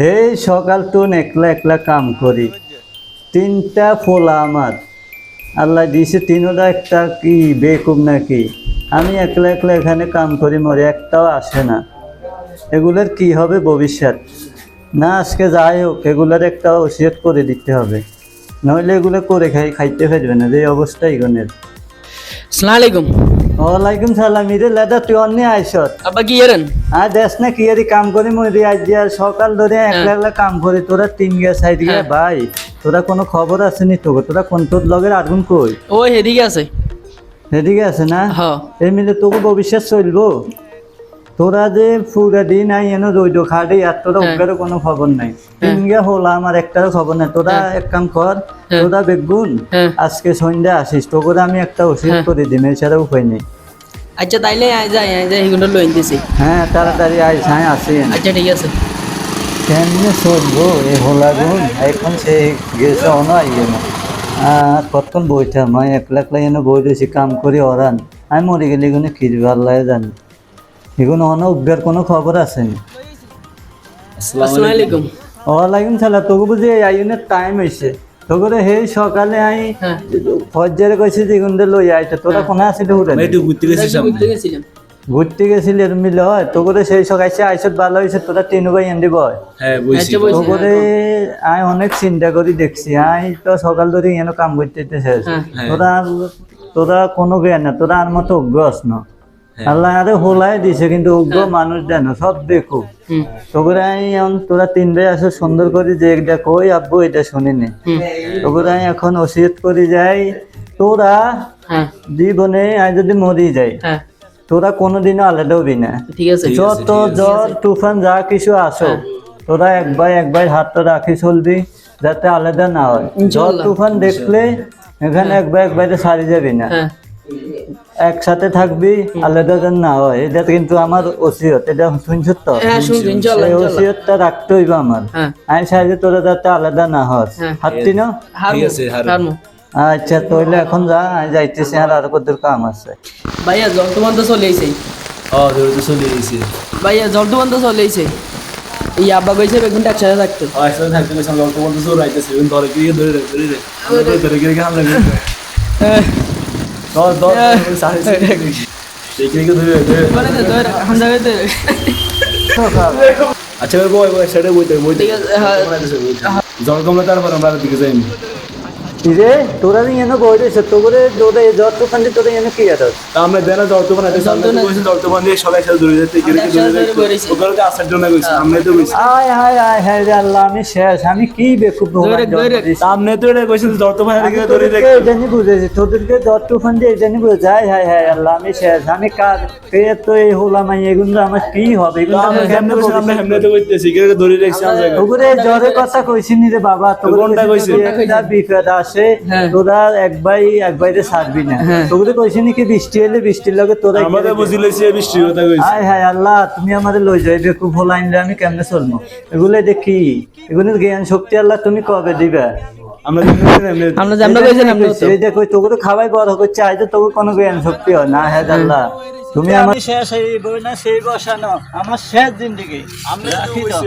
হে সকাল তো একলা একলা কাম করি। তিনটা ফোলা আমার। আল্লাহ দিছে তিনোটা, একটা কি বেকুব নাকি? আমি একলা একলা এখানে কাম করি, মরে একটাও আসে না। এগুলোর কি হবে ভবিষ্যৎ? না, আজকে যাই হোক, এগুলোর একটা ওসিয়ত করে দিতে হবে। নইলে এগুলো করে খাই, খাইতে পারবে না, যে অবস্থা এগুনের। সালাম আলাইকুম। ওয়ালাইকুম সালাম ইরে লেদা তুই অন্য আইসত? আব্বা কি এরেন আ দেশ না কি আরে কাম করি? মই দি আজ আর সকাল ধরে একলা একলা কাম করি তোরা তিন গিয়া সাইড গিয়া হ্যাঁ। ভাই তোরা কোনো খবর আছে নি তোকে? তোরা কোন তোর লগের আগুন কই? ও হেদিকে আছে। হেদিকে আছে না? হ এই মিলে তোকে ভবিষ্যৎ চলবো। তোরা যে পুরা দিন আই এনে রইদ খাটে আর তোরা হ্যাঁ। উগারও কোনো খবর নাই। তিন গিয়া হলো আমার একটারও খবর নাই। তোরা এক কাম কর হ্যাঁ। তোরা বেগুন হ্যাঁ। আজকে সন্ধ্যা আসিস তো করে আমি একটা ওষুধ হ্যাঁ। করে দিম এছাড়া উপায় নেই। আচ্ছা তাইলে আয় যাই আয় যাই এগুলো লই দিছি হ্যাঁ তাড়াতাড়ি আইস হ্যাঁ আসি। আচ্ছা ঠিক আছে। কেমনে চলবো এই হোলাগুন? এখন সে গেছে অন আইয়ে না আর কতক্ষণ বইতাম আমি একলা একলা এনে বই রয়েছি কাম করি অরান। আমি মরে গেলে এগুলো খিরবে আল্লাহ জানি। এগুলো অন উদ্গার কোনো খবর আসেনি আসসালামু আলাইকুম। ওয়ালাইকুম সালাম। তোকে বুঝি আইনের টাইম হয়েছে। তোকে হে সকালে আই হ্যাঁ। ফজ্জারে কইছি যে গুন্ডে লই আইতে তোরা কোনে আসিলি হুরে একটু ঘুরতে ঘুরতে গেছিলাম। ঘুরতে গেছিলি এর মিলে হয়। তোকে সেই সকাইছে আইসত ভালো হয়েছে তোরা তিন ভাই এন্দি বয়। হ্যাঁ বইছি। আচ্ছা আই অনেক চিন্তা করি দেখছি। আই তো সকাল ধরে এনে কাম করতে হ্যাঁ। তোরা তোরা কোনো জ্ঞান না তোরা আর মতো অজ্ঞ আস না। আল্লাহ আরে হোলাই দিছে কিন্তু অজ্ঞ মানুষ দেন সব দেখো আই এখন তোরা তিন ভাই আসো সুন্দর করে যে এটা কই আব্বু এটা শুনিনি। আমি এখন ওসিয়ত করে যাই তোরা হ্যাঁ। জীবনে আই যদি মরি যাই হ্যাঁ। তোরা কোনোদিনও আলাদা হবি না। ঠিক আছে। যত জ্বর তুফান যা কিছু আসো হ্যাঁ। তোরা একবার একবার হাতটা রাখি চলবি যাতে আলাদা না হয়। জ্বর তুফান দেখলে এখানে একবার একবারে সারি যাবি না। হ্যাঁ। একসাথে থাকবি আলাদা যেন না হয় এটা কিন্তু আমার ওসিয়ত এটা শুনছ তো হ্যাঁ এই ওসিয়তটা রাখতে হইবে আমার হ্যাঁ আমি সাইজে তোরা যাতে আলাদা না হস হ্যাঁ। হাতটি না আচ্ছা তাহলে এখন যা আমি যাইতেছি আর আর কত কাম আছে ভাইয়া জল তো বন্ধ চলে আইছে ও ধরে তো চলে ভাইয়া জল তো বন্ধ চলে আইছে এই আব্বা কইছে বেগুন একসাথে থাকতো ও একসাথে থাকতে অল্প বন্ধু চোর আইতেছে ধরে গিয়ে ধরে ধরে রে ধরে ধরে গিয়ে হামলা ধর ধর সাড়ে হামজা কইতে আচ্ছা বই বই সেটা বইতে বইতে হ্যাঁ। জল কমলে তারপর আমরা দিকে যাইনি। তোরা এনে তোরে তোরে তোরা কি আছে? আমরা দেনা তো বানাইতে সামনে তো তো সবাই ধরে যেতে গিয়ে যেতে তো আসার জন্য কইছি আমরা তো কইছি আয় হায় আয় হায় রে আল্লাহ আমি শেষ আমি কি বেকুব। সামনে তো এটা কইছি জল তো বানিয়ে আমি গিয়ে ধরে তোদেরকে এই জন্যই বুঝেছি তোদেরকে জ্বর তুফান দিয়ে এই জন্যই বুঝেছি হায় হায় হায় আল্লাহ আমি শেষ আমি কার কে তো এই হলাম আমি এগুলো আমার কি হবে? এগুলো আমরা কেমনে কইছি আমরা হেমনে তো কইতেছি গিয়ে ধরে রেখছি আমরা কথা কইছি নি রে বাবা তোরে কোনটা কইছি? বিপদ আসে হ্যাঁ। তোরা এক ভাই একবাই একবারে ছাড়বি না। হ্যাঁ। তোরে কইছি নি বৃষ্টি হলে বৃষ্টির লগে তোরা আমরা তো বুঝি লইছি এই বৃষ্টির কথা কইছি। হায় হায় আল্লাহ তুমি আমাদের লই যাই বেকুব হল আইনলে আমি কেমনে চলবো? এগুলো দেখি। এগুলো জ্ঞান শক্তি আল্লাহ তুমি কবে দিবা? আমরা আমরা আমরা এই দেখো তোকে তো খাওয়াই বড় করছে আজ তো তোকে কোনো জ্ঞান শক্তি হয় না হ্যাঁ আল্লাহ। তুমি আমার শেষ এই বই না সেই বসানো আমার শেষ জিন্দিগি। আমি রাখি দাও